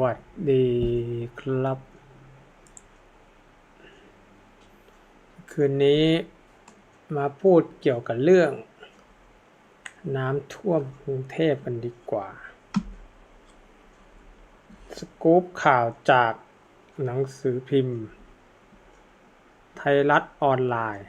วัสดีครับ คืนนี้มาพูดเกี่ยวกับเรื่อง น้ำท่วมกรุงเทพกันดีกว่า สกู๊ปข่าวจากหนังสือพิมพ์ ไทยรัฐออนไลน์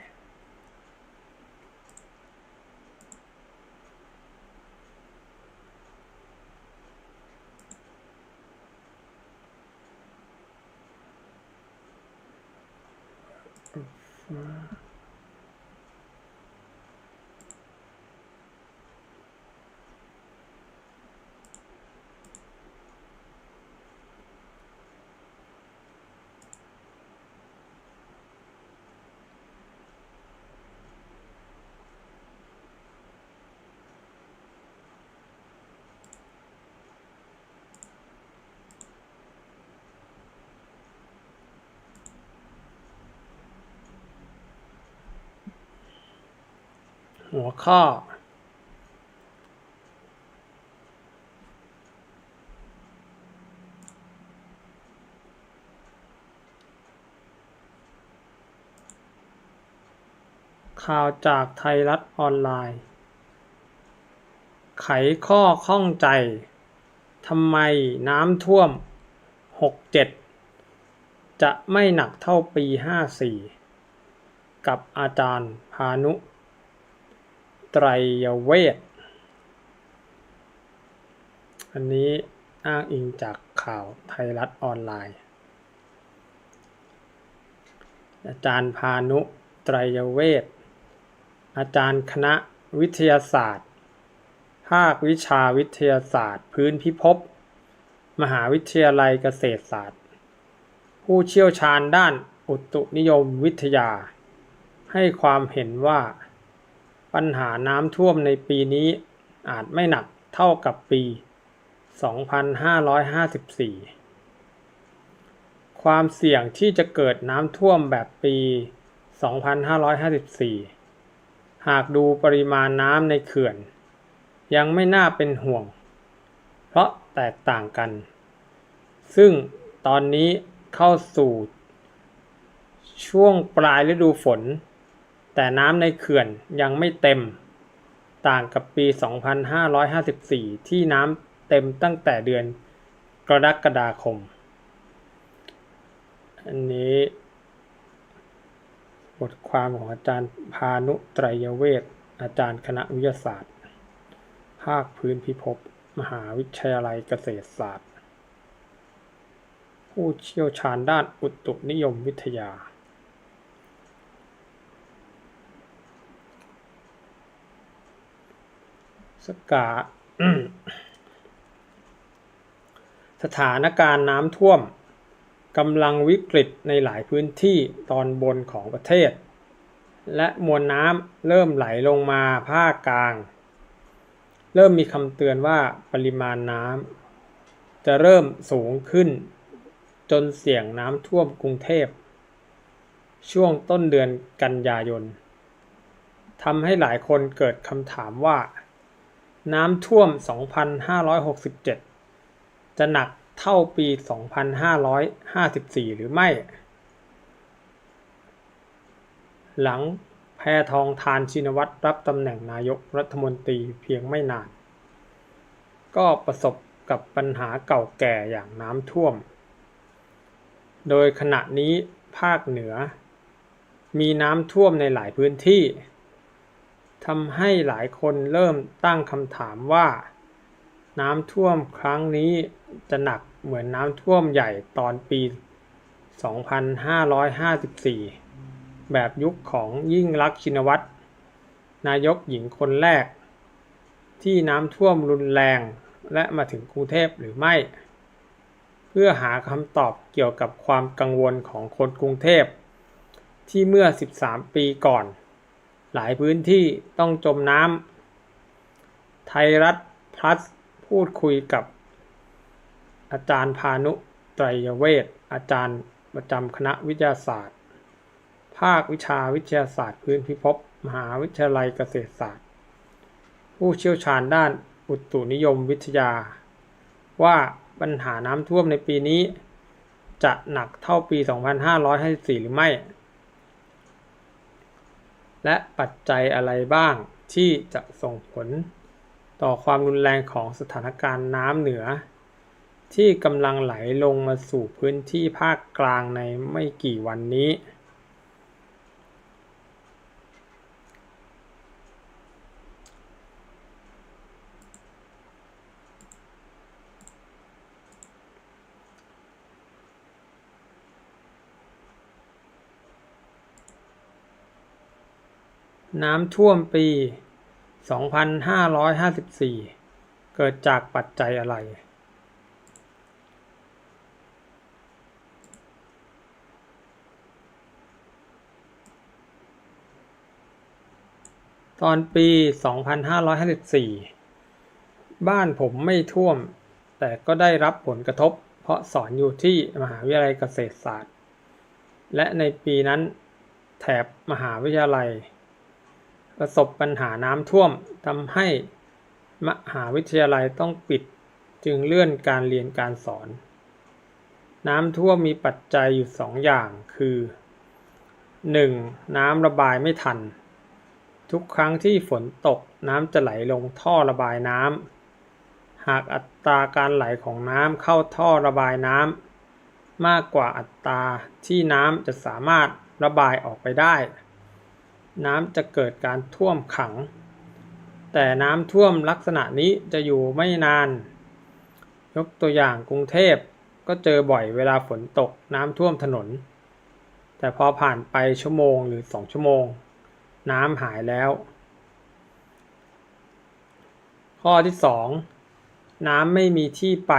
嗯嗯 หัวข้อ ข่าวจากไทยรัฐออนไลน์ ไขข้อข้องใจทำไมน้ำท่วม 67 จะไม่หนักเท่าปี 54 กับอาจารย์พานุ ไตรยเวทอันนี้อ้างอิงจากข่าวไทยรัฐออนไลน์ อาจารย์พานุไตรยเวทอาจารย์คณะวิทยาศาสตร์ ภาควิชาวิทยาศาสตร์ พื้นพิภพ มหาวิทยาลัยเกษตรศาสตร์ ผู้เชี่ยวชาญด้านอุตุนิยมวิทยา ให้ความเห็นว่า ปัญหาน้ำท่วมในปีนี้อาจไม่หนักเท่ากับปี 2554 ความเสี่ยงที่จะเกิดน้ำท่วมแบบปี 2554 หากดูปริมาณน้ำในเขื่อน ยังไม่น่าเป็นห่วง เพราะแตกต่างกัน ซึ่งตอนนี้เข้าสู่ช่วงปลายฤดูฝน แต่น้ำในเขื่อนยังไม่เต็ม ต่างกับปี 2554 ที่น้ำเต็มตั้งแต่เดือนกรกฎาคม อันนี้ บทความของอาจารย์พานุไตรยเวทอาจารย์คณะวิทยาศาสตร์ ภาคพื้นพิภพมหาวิทยาลัยเกษตรศาสตร์ ผู้เชี่ยวชาญด้านอุตุนิยมวิทยา สกาสถานการณ์น้ำท่วมกำลังวิกฤตในหลายพื้นที่ตอนบนของประเทศ และมวลน้ำเริ่มไหลลงมาภาคกลาง เริ่มมีคำเตือนว่าปริมาณน้ำจะเริ่มสูงขึ้น จนเสี่ยงน้ำท่วมกรุงเทพ ช่วงต้นเดือนกันยายนทำให้หลายคนเกิดคำถามว่า น้ำท่วม 2567 จะหนักเท่าปี 2554 หรือไม่ หลังแพทองทานชินวัตรรับตำแหน่งนายกรัฐมนตรีเพียงไม่นาน ก็ประสบกับปัญหาเก่าแก่อย่างน้ำท่วม โดยขณะนี้ภาคเหนือ มีน้ำท่วมในหลายพื้นที่ ทำให้หลายคนเริ่มตั้งคำถามว่า น้ำท่วมครั้งนี้จะหนักเหมือนน้ำท่วมใหญ่ตอนปี 2554 แบบยุคของยิ่งลักษณ์ชินวัตร นายกหญิงคนแรก ที่น้ำท่วมรุนแรงและมาถึงกรุงเทพหรือไม่ เพื่อหาคำตอบเกี่ยวกับความกังวลของคนกรุงเทพ ที่เมื่อ 13 ปีก่อน หลายพื้นที่ต้องจมน้ำไทยรัฐพลัสพูดคุยกับ อาจารย์พานุไตรยเวทอาจารย์ประจำคณะวิทยาศาสตร์ ภาควิชาวิทยาศาสตร์พื้นพิภพมหาวิทยาลัยเกษตรศาสตร์ ผู้เชี่ยวชาญด้านอุตุนิยมวิทยา ว่าปัญหาน้ำท่วมในปีนี้ จะหนักเท่าปี 2554 หรือไม่ และปัจจัยอะไรบ้างที่จะส่งผลต่อความรุนแรงของสถานการณ์น้ำเหนือ ที่กำลังไหลลงมาสู่พื้นที่ภาคกลางในไม่กี่วันนี้ น้ำท่วมปี 2554 เกิดจากปัจจัยอะไร ตอนปี 2554 บ้านผมไม่ท่วม แต่ก็ได้รับผลกระทบ เพราะสอนอยู่ที่มหาวิทยาลัยเกษตรศาสตร์ และในปีนั้นแถบมหาวิทยาลัย ประสบปัญหาน้ำท่วมทำให้มหาวิทยาลัยต้องปิดจึงเลื่อนการเรียนการสอน น้ำท่วมมีปัจจัยอยู่สองอย่างคือ 1. น้ำระบายไม่ทัน ทุกครั้งที่ฝนตกน้ำจะไหลลงท่อระบายน้ำ หากอัตราการไหลของน้ำเข้าท่อระบายน้ำมากกว่าอัตราที่น้ำจะสามารถระบายออกไปได้ น้ำจะเกิดการท่วมขัง แต่น้ำท่วมลักษณะนี้จะอยู่ไม่นาน ยกตัวอย่างกรุงเทพก็เจอบ่อยเวลาฝนตกน้ำท่วมถนน แต่พอผ่านไปชั่วโมงหรือสองชั่วโมง น้ำหายแล้ว ข้อที่สองน้ำไม่มีที่ไป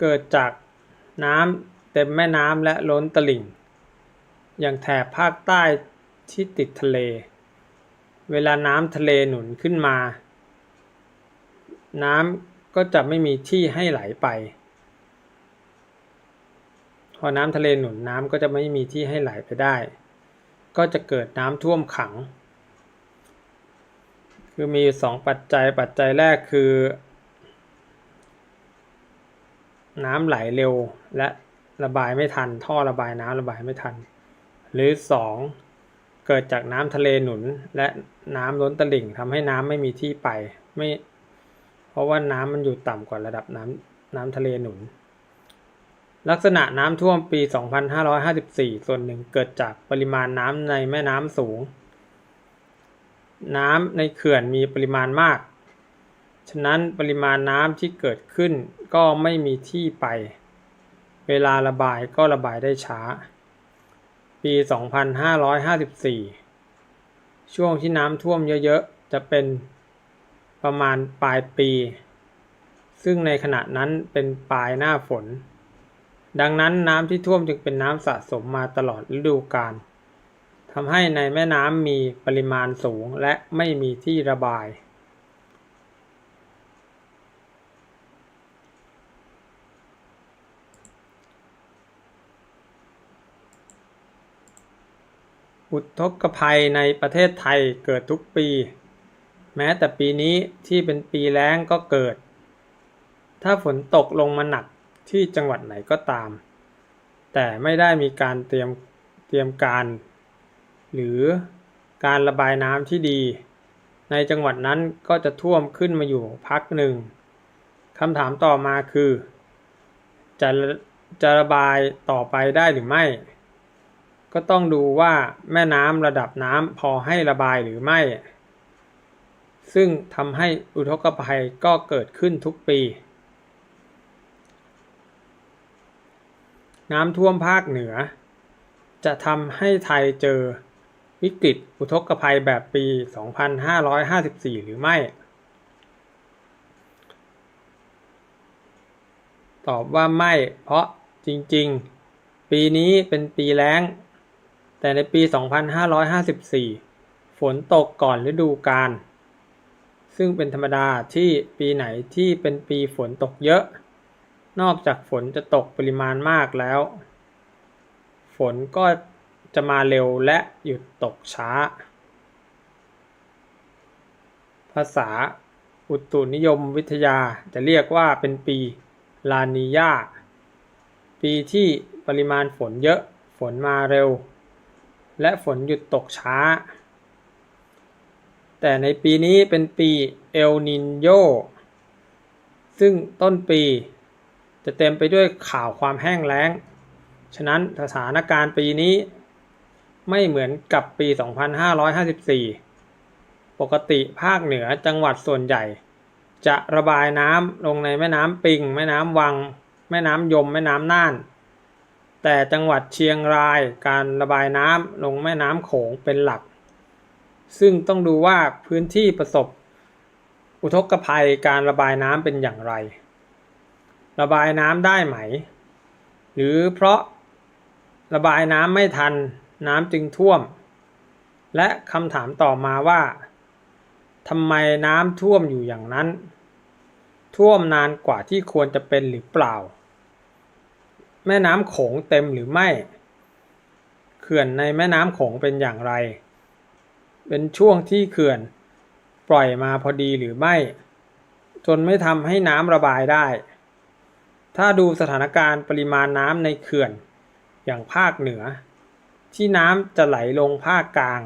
เกิดจากน้ำเต็มแม่น้ำและล้นตลิ่ง อย่างแถบภาคใต้ ที่ติดทะเล เวลาน้ำทะเลหนุนขึ้นมา น้ำก็จะไม่มีที่ให้ไหลไป พอน้ำทะเลหนุนน้ำก็จะไม่มีที่ให้ไหลไปได้ ก็จะเกิดน้ำท่วมขัง คือมีสองปัจจัยปัจจัยแรกคือ น้ำไหลเร็วและระบายไม่ทัน ท่อระบายน้ำระบายไม่ทัน หรือสอง เกิดจากน้ำทะเลหนุนและน้ำล้นตลิ่งทำให้น้ำไม่มีที่ไปไม่ เพราะว่าน้ำมันอยู่ต่ำกว่าระดับน้ำน้ำทะเลหนุน ลักษณะน้ำท่วมปี 2554 ส่วนหนึ่งเกิดจากปริมาณน้ำในแม่น้ำสูง น้ำในเขื่อนมีปริมาณมาก ฉะนั้นปริมาณน้ำที่เกิดขึ้นก็ไม่มีที่ไป เวลาระบายก็ระบายได้ช้า 2554 ช่วงที่น้ำท่วมเยอะๆ จะเป็นประมาณปลายปี ซึ่งในขณะนั้นเป็นปลายหน้าฝน ดังนั้นน้ำที่ท่วมจึงเป็นน้ำสะสมมาตลอดฤดูกาลทำให้ในแม่น้ำมีปริมาณสูงและไม่มีที่ระบาย อุทกภัยในประเทศไทยเกิดทุกปี แม้แต่ปีนี้ที่เป็นปีแล้งก็เกิด ถ้าฝนตกลงมาหนักที่จังหวัดไหนก็ตาม แต่ไม่ได้มีการเตรียมเตรียมการ หรือการระบายน้ำที่ดี ในจังหวัดนั้นก็จะท่วมขึ้นมาอยู่พักหนึ่งคำถามต่อมาคือ จะจะระบายต่อไปได้หรือไม่ ก็ต้องดูว่าแม่น้ำระดับน้ำพอให้ระบายหรือไม่ ซึ่งทำให้อุทกภัยก็เกิดขึ้นทุกปี น้ำท่วมภาคเหนือ จะทำให้ไทยเจอวิกฤตอุทกภัยแบบปี 2554 หรือไม่ ตอบว่าไม่ เพราะจริงๆ ปีนี้เป็นปีแล้ง แต่ในปี 2554 ฝนตกก่อนฤดูกาล ซึ่งเป็นธรรมดาที่ปีไหนที่เป็นปีฝนตกเยอะ นอกจากฝนจะตกปริมาณมากแล้ว ฝนก็จะมาเร็วและหยุดตกช้า ภาษาอุตุนิยมวิทยาจะเรียกว่าเป็นปีลานีญาปีที่ปริมาณฝนเยอะ ฝนมาเร็ว และฝนหยุดตกช้า แต่ในปีนี้เป็นปีเอลนินโยซึ่งต้นปีจะเต็มไปด้วยข่าวความแห้งแล้ง ฉะนั้นสถานการณ์ปีนี้ไม่เหมือนกับปี 2554 ปกติภาคเหนือจังหวัดส่วนใหญ่ จะระบายน้ำลงในแม่น้ำปิง แม่น้ำวัง แม่น้ำยม แม่น้ำน่าน แต่จังหวัดเชียงรายการระบายน้ำลงแม่น้ำโขงเป็นหลัก ซึ่งต้องดูว่าพื้นที่ประสบ อุทกภัยการระบายน้ำเป็นอย่างไร ระบายน้ำได้ไหม หรือเพราะระบายน้ำไม่ทันน้ำจึงท่วม และคำถามต่อมาว่าทำไมน้ำท่วมอยู่อย่างนั้น ท่วมนานกว่าที่ควรจะเป็นหรือเปล่า แม่น้ำโขงเต็มหรือไม่ เขื่อนในแม่น้ำโขงเป็นอย่างไร เป็นช่วงที่เขื่อนปล่อยมาพอดีหรือไม่ จนไม่ทำให้น้ำระบายได้ ถ้าดูสถานการณ์ปริมาณน้ำในเขื่อนอย่างภาคเหนือ ที่น้ำจะไหลลงภาคกลาง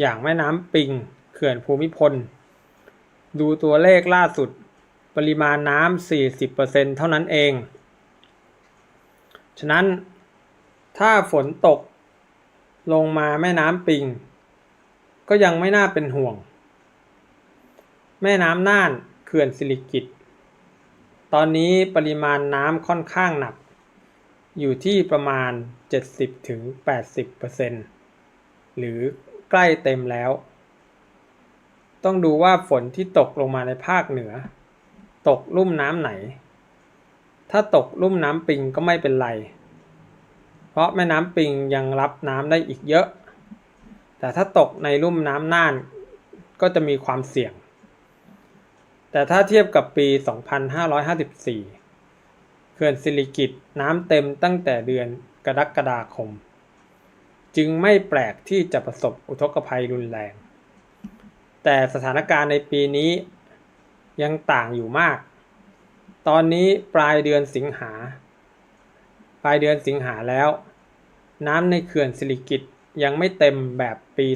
อย่างแม่น้ำปิงเขื่อนภูมิพล ดูตัวเลขล่าสุด ปริมาณน้ำ40%เท่านั้นเอง ฉะนั้นถ้าฝนตกลงมาแม่น้ำปิง ก็ยังไม่น่าเป็นห่วง แม่น้ำน่านเขื่อนสิริกิตตอนนี้ปริมาณน้ำค่อนข้างหนัก อยู่ที่ประมาณ 70-80%หรือใกล้เต็มแล้ว ต้องดูว่าฝนที่ตกลงมาในภาคเหนือ ตกลุ่มน้ำไหน ถ้าตกลุ่มน้ำปิงก็ไม่เป็นไร เพราะแม่น้ำปิงยังรับน้ำได้อีกเยอะ แต่ถ้าตกในลุ่มน้ำน่านก็จะมีความเสี่ยง แต่ถ้าเทียบกับปี 2554 เขื่อนสิริกิตน้ำเต็มตั้งแต่เดือนกรกฎาคม จึงไม่แปลกที่จะประสบอุทกภัยรุนแรง แต่สถานการณ์ในปีนี้ยังต่างอยู่มาก ตอนนี้ปลายเดือนสิงหา ปลายเดือนสิงหาแล้ว น้ำในเขื่อนสิริกิตยังไม่เต็มแบบปี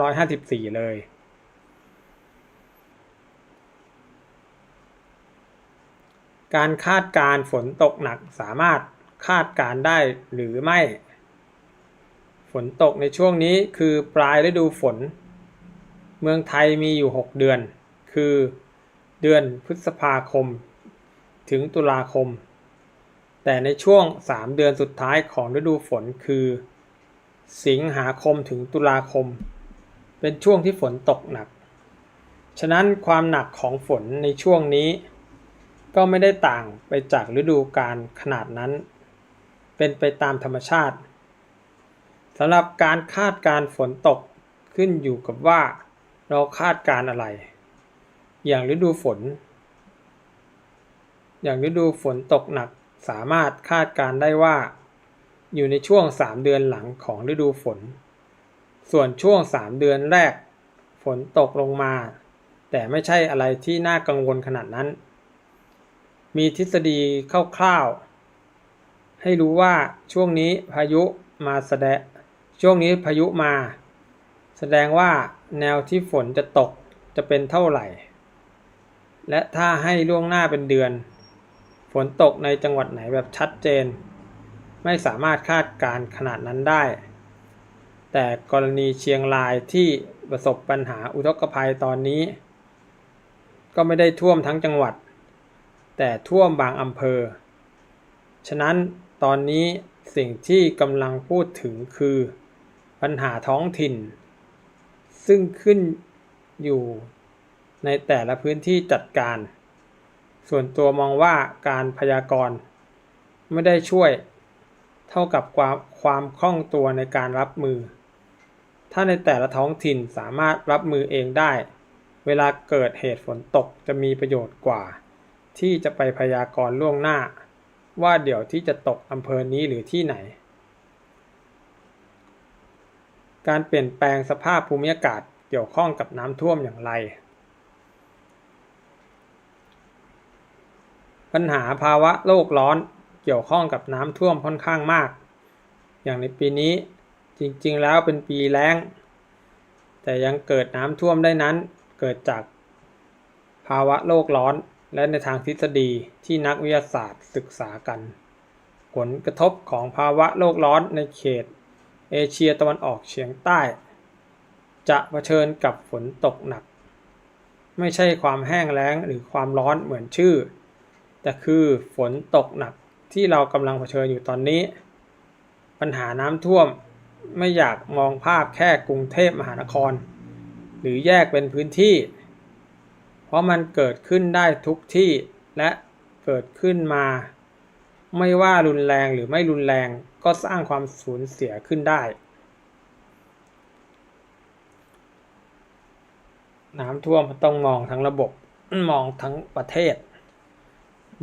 2554 เลย การคาดการฝนตกหนักสามารถคาดการได้หรือไม่ ฝนตกในช่วงนี้คือปลายฤดูฝน เมืองไทยมีอยู่ 6 เดือน คือเดือนพฤษภาคม ถึงตุลาคม แต่ในช่วง 3 เดือนสุดท้ายของฤดูฝนคือ สิงหาคมถึงตุลาคม เป็นช่วงที่ฝนตกหนัก ฉะนั้นความหนักของฝนในช่วงนี้ ก็ไม่ได้ต่างไปจากฤดูกาลขนาดนั้น เป็นไปตามธรรมชาติสำหรับการคาดการฝนตกขึ้นอยู่กับว่า เราคาดการอะไร อย่างฤดูฝน อย่างฤดูฝนตกหนักสามารถคาดการได้ว่า อยู่ในช่วง 3 เดือนหลังของฤดูฝน ส่วนช่วง 3 เดือนแรก ฝนตกลงมา แต่ไม่ใช่อะไรที่น่ากังวลขนาดนั้น มีทฤษฎีคร่าวๆให้รู้ว่าช่วงนี้พายุมาแสดงช่วงนี้พายุมา แสดงว่าแนวที่ฝนจะตกจะเป็นเท่าไหร่ และถ้าให้ล่วงหน้าเป็นเดือน นตกในจังหวัดไหนแบบชัดเจน ไม่สามารถคาดการขนาดนั้นได้ แต่กรณีเชียงรายที่ประสบปัญหาอุทกภัยตอนนี้ ก็ไม่ได้ท่วมทั้งจังหวัด แต่ท่วมบางอำเภอ ฉะนั้นตอนนี้สิ่งที่กำลังพูดถึงคือปัญหาท้องถิ่น ซึ่งขึ้นอยู่ในแต่ละพื้นที่จัดการ ส่วนตัวมองว่าการพยากรณ์ไม่ได้ช่วยเท่ากับความความคล่องตัวในการรับมือ ถ้าในแต่ละท้องถิ่นสามารถรับมือเองได้ เวลาเกิดเหตุฝนตกจะมีประโยชน์กว่า ที่จะไปพยากรณ์ล่วงหน้า ว่าเดี๋ยวที่จะตกอำเภอนี้หรือที่ไหน การเปลี่ยนแปลงสภาพภูมิอากาศเกี่ยวข้องกับน้ำท่วมอย่างไร ปัญหาภาวะโลกร้อนเกี่ยวข้องกับน้ำท่วมค่อนข้างมาก อย่างในปีนี้จริงๆแล้วเป็นปีแล้ง แต่ยังเกิดน้ำท่วมได้นั้นเกิดจากภาวะโลกร้อนและในทางทฤษฎีที่นักวิทยาศาสตร์ศึกษากัน ผลกระทบของภาวะโลกร้อนในเขต เอเชียตะวันออกเฉียงใต้ จะเผชิญกับฝนตกหนัก ไม่ใช่ความแห้งแล้งหรือความร้อนเหมือนชื่อ แต่คือฝนตกหนักที่เรากำลังเผชิญอยู่ตอนนี้ ปัญหาน้ำท่วมไม่อยากมองภาพแค่กรุงเทพมหานคร หรือแยกเป็นพื้นที่ เพราะมันเกิดขึ้นได้ทุกที่และเกิดขึ้นมา ไม่ว่ารุนแรงหรือไม่รุนแรงก็สร้างความสูญเสียขึ้นได้ น้ำท่วมต้องมองทั้งระบบมองทั้งประเทศ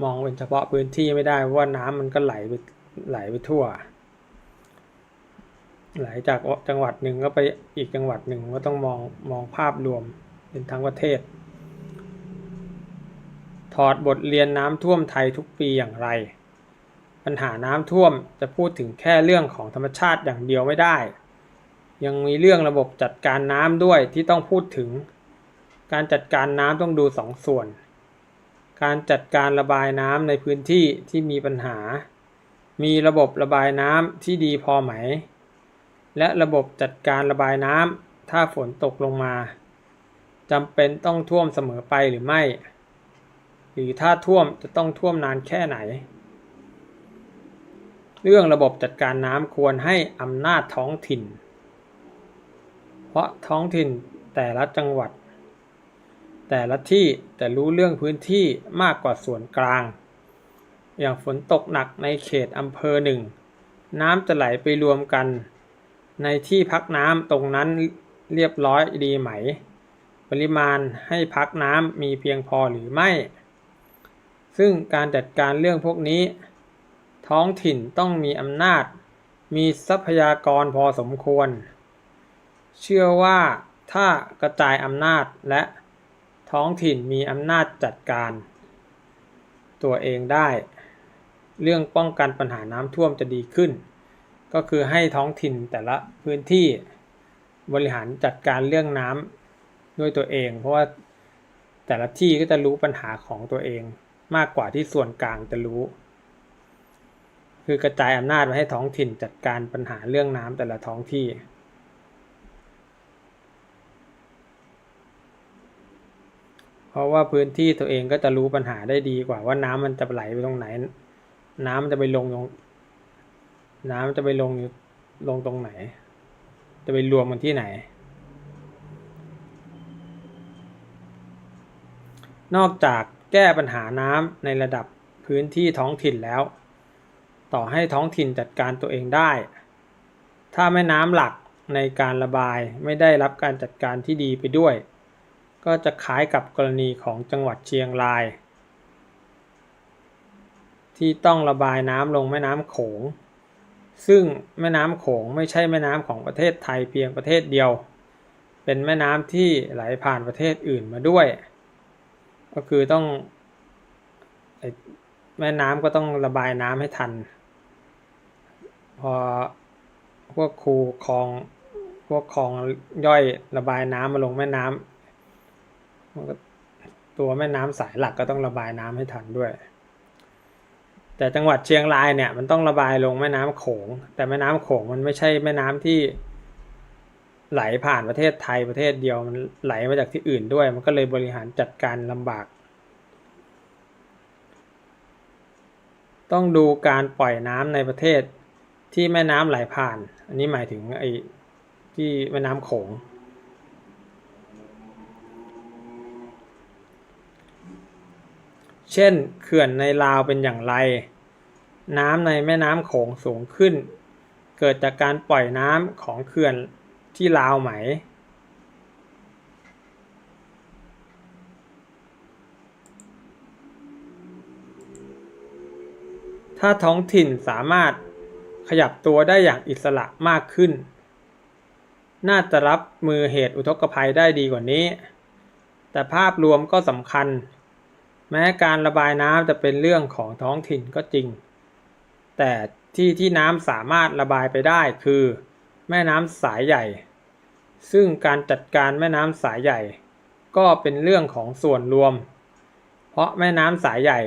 มองเป็นเฉพาะพื้นที่ไม่ได้เพราะว่าน้ำมันก็ไหลไปไหลไปทั่ว ไหลจากจังหวัดหนึ่งก็ไปอีกจังหวัดหนึ่งก็ต้องมองมองภาพรวมเป็นทั้งประเทศ ถอดบทเรียนน้ำท่วมไทยทุกปีอย่างไร ปัญหาน้ำท่วมจะพูดถึงแค่เรื่องของธรรมชาติอย่างเดียวไม่ได้ ยังมีเรื่องระบบจัดการน้ำด้วยที่ต้องพูดถึง การจัดการน้ำต้องดูสองส่วน การจัดการระบายน้ำในพื้นที่ที่มีปัญหา มีระบบระบายน้ำที่ดีพอไหม และระบบจัดการระบายน้ำถ้าฝนตกลงมาจำเป็นต้องท่วมเสมอไปหรือไม่ หรือถ้าท่วมจะต้องท่วมนานแค่ไหน เรื่องระบบจัดการน้ำควรให้อำนาจท้องถิ่น เพราะท้องถิ่นแต่ละจังหวัด แต่ละที่แต่รู้เรื่องพื้นที่มากกว่าส่วนกลาง อย่างฝนตกหนักในเขตอำเภอหนึ่ง น้ำจะไหลไปรวมกัน ในที่พักน้ำตรงนั้นเรียบร้อยดีไหม ปริมาณให้พักน้ำมีเพียงพอหรือไม่ ซึ่งการจัดการเรื่องพวกนี้ ท้องถิ่นต้องมีอำนาจ มีทรัพยากรพอสมควร เชื่อว่าถ้ากระจายอำนาจและ ท้องถิ่นมีอำนาจจัดการ ตัวเองได้ เรื่องป้องกันปัญหาน้ำท่วมจะดีขึ้น ก็คือให้ท้องถิ่นแต่ละพื้นที่บริหารจัดการเรื่องน้ำด้วยตัวเอง เพราะว่าแต่ละที่ก็จะรู้ปัญหาของตัวเอง มากกว่าที่ส่วนกลางจะรู้ คือกระจายอำนาจมาให้ท้องถิ่นจัดการปัญหาเรื่องน้ำแต่ละท้องที่ เพราะว่าพื้นที่ตัวเองก็จะรู้ปัญหาได้ดีกว่าว่าน้ำมันจะไหลไปตรงไหน น้ำมันจะไปลงตรงน้ำมันจะไปลงลงตรงไหน จะไปรวมกันที่ไหน นอกจากแก้ปัญหาน้ำในระดับพื้นที่ท้องถิ่นแล้ว ต่อให้ท้องถิ่นจัดการตัวเองได้ ถ้าแม่น้ำหลักในการระบายไม่ได้รับการจัดการที่ดีไปด้วย ก็จะคล้ายกับกรณีของจังหวัดเชียงราย ที่ต้องระบายน้ำลงแม่น้ำโขง ซึ่งแม่น้ำโขงไม่ใช่แม่น้ำของประเทศไทยเพียงประเทศเดียว เป็นแม่น้ำที่ไหลผ่านประเทศอื่นมาด้วย ก็คือต้องแม่น้ำก็ต้องระบายน้ำให้ทัน พอพวกคูคลองพวกคลองย่อยระบายน้ำมาลงแม่น้ำ มันก็ตัวแม่น้ำสายหลักก็ต้องระบายน้ำให้ทันด้วย แต่จังหวัดเชียงรายเนี่ย มันต้องระบายลงแม่น้ำโขง แต่แม่น้ำโขงมันไม่ใช่แม่น้ำที่ไหลผ่านประเทศไทยประเทศเดียวมันไหลมาจากที่อื่นด้วย มันก็เลยบริหารจัดการลำบาก ต้องดูการปล่อยน้ำในประเทศที่แม่น้ำไหลผ่าน อันนี้หมายถึงไอ้ที่แม่น้ำโขง เช่น เขื่อนในลาวเป็นอย่างไร น้ำในแม่น้ำโขงสูงขึ้น เกิดจากการปล่อยน้ำของเขื่อนที่ลาวไหม ถ้าท้องถิ่นสามารถขยับตัวได้อย่างอิสระมากขึ้น น่าจะรับมือเหตุอุทกภัยได้ดีกว่านี้ แต่ภาพรวมก็สำคัญ แม้การระบายน้ำจะเป็นเรื่องของท้องถิ่นก็จริง แต่ที่ที่น้ำสามารถระบายไปได้คือ แม่น้ำสายใหญ่ ซึ่งการจัดการแม่น้ำสายใหญ่ ก็เป็นเรื่องของส่วนรวม เพราะแม่น้ำสายใหญ่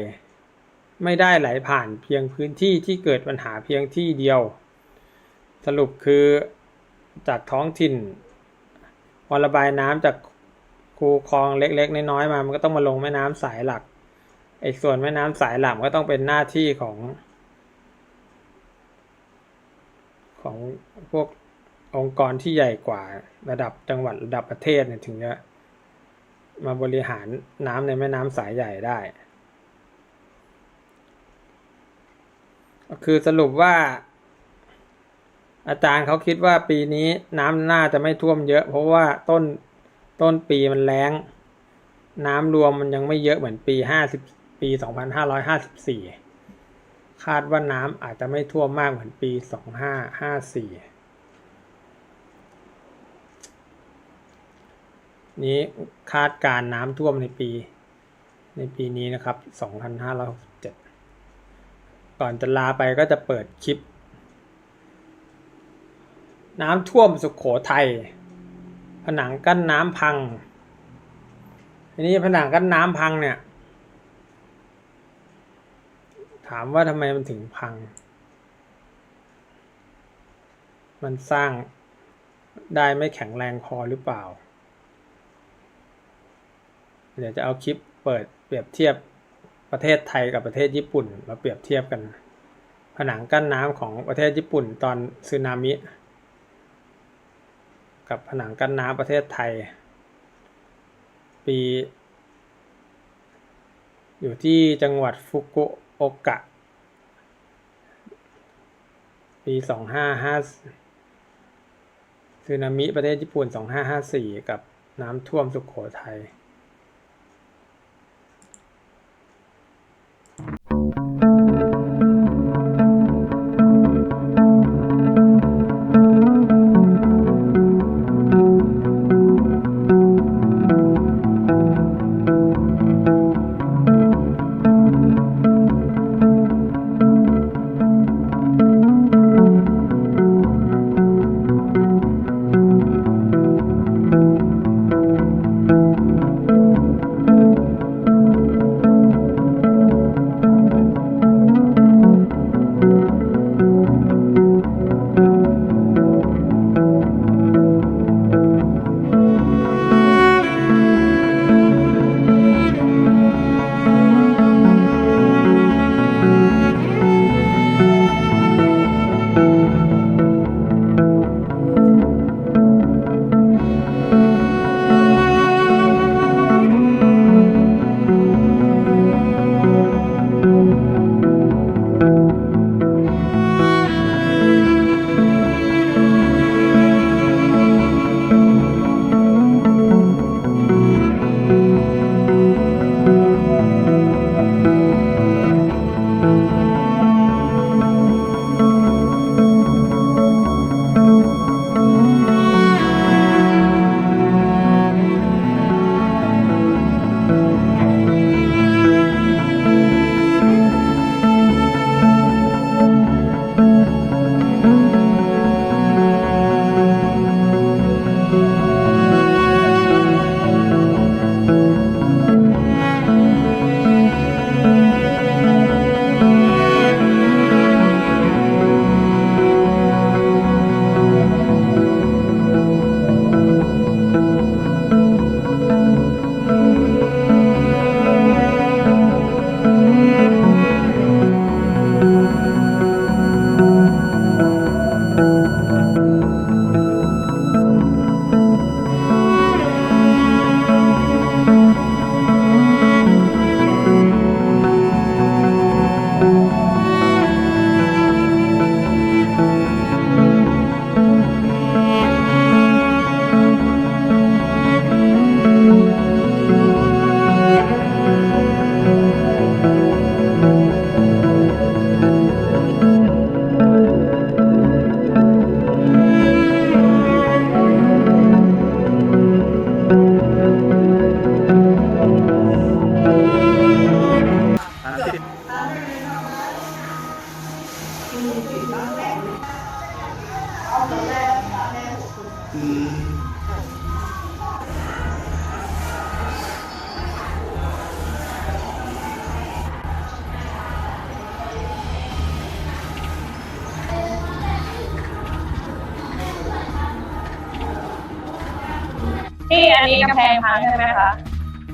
ไม่ได้ไหลผ่านเพียงพื้นที่ที่เกิดปัญหาเพียงที่เดียว สรุปคือจากท้องถิ่นพอระบายน้ำจากคูคลองเล็กๆ น้อยๆมา มันก็ต้องมาลงแม่น้ำสายหลัก ไอ้ส่วนแม่น้ำสายหลักก็ต้องเป็นหน้าที่ของ ของพวกองค์กรที่ใหญ่กว่าระดับจังหวัดระดับประเทศเนี่ยถึงจะมาบริหารน้ำในแม่น้ำสายใหญ่ได้ก็คือสรุปว่า อาจารย์เขาคิดว่าปีนี้น้ำน่าจะไม่ท่วมเยอะ เพราะว่าต้นต้นปีมันแล้ง น้ำรวมมันยังไม่เยอะเหมือนปีห้าสิบ ปีสองพันห้าร้อยห้าสิบสี่คาดว่าน้ำอาจจะไม่ท่วมมากเหมือนปีสองห้าห้าสี่นี้คาดการน้ำท่วมในปี ในปีนี้นะครับสองพันห้าร้อยเจ็ดก่อนจะลาไปก็จะเปิดคลิป น้ำท่วมสุขโขทัย ผนังกั้นน้ำพังทีนี้ผนังกั้นน้ำพังเนี่ย ถามว่าทำไมมันถึงพัง มันสร้างได้ไม่แข็งแรงพอหรือเปล่า เดี๋ยวจะเอาคลิปเปิดเปรียบเทียบประเทศไทยกับประเทศญี่ปุ่นมาเปรียบเทียบกัน ผนังกั้นน้ำของประเทศญี่ปุ่นตอนสึนามิ กับผนังกั้นน้ำประเทศไทย ปี อยู่ที่จังหวัดฟุกุ โอกะ ปีสองห้าห้าสึนามิประเทศญี่ปุ่นสองห้าห้าสี่กับน้ำท่วมสุขโขทัย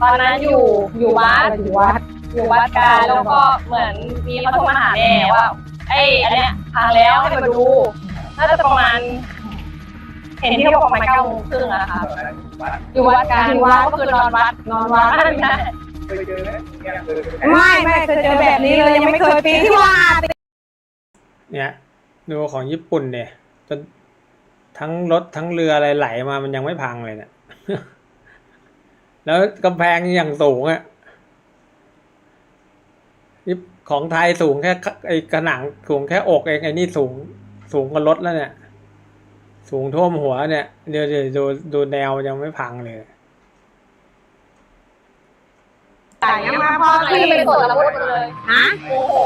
ตอนนั้นอยู่อยู่วัดอยู่วัดอยู่วัดกันแล้วก็เหมือนมีเขาโทรมาหาแม่ว่าไอ้อันเนี้ยพังแล้วให้มาดู น่าจะประมาณ เห็นที่เขาบอกประมาณเก้าโมงครึ่งอะค่ะอยู่วัดกันอยู่วัดก็คือนอนวัดนอนวัดใช่ไม่ไม่เคยเจอแบบนี้เลยยังไม่เคยปีที่ว่าเนี่ยดูของญี่ปุ่นเนี่ยจนทั้งรถทั้งเรืออะไรไหลมามันยังไม่พังเลยเนี่ย แล้วกำแพงอย่างสูงอะนี่ของไทยสูงแค่ไอ้กระหนังสูงแค่อกเองไอ้นี่สูงสูงกว่ารถแล้วเนี่ย สูงท่วมหัวเนี่ยเดี๋ยวเดี๋ยวดูดูแนวยังไม่พังเลยต่างยังมาพอที่ที่เป็นส่วนละมุดเลยฮะ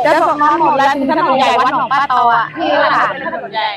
จะส่งน้องหมดแล้วถึงถนนใหญ่วัดหนองป้าตออะนี่แหละค่ะเป็นถนนใหญ่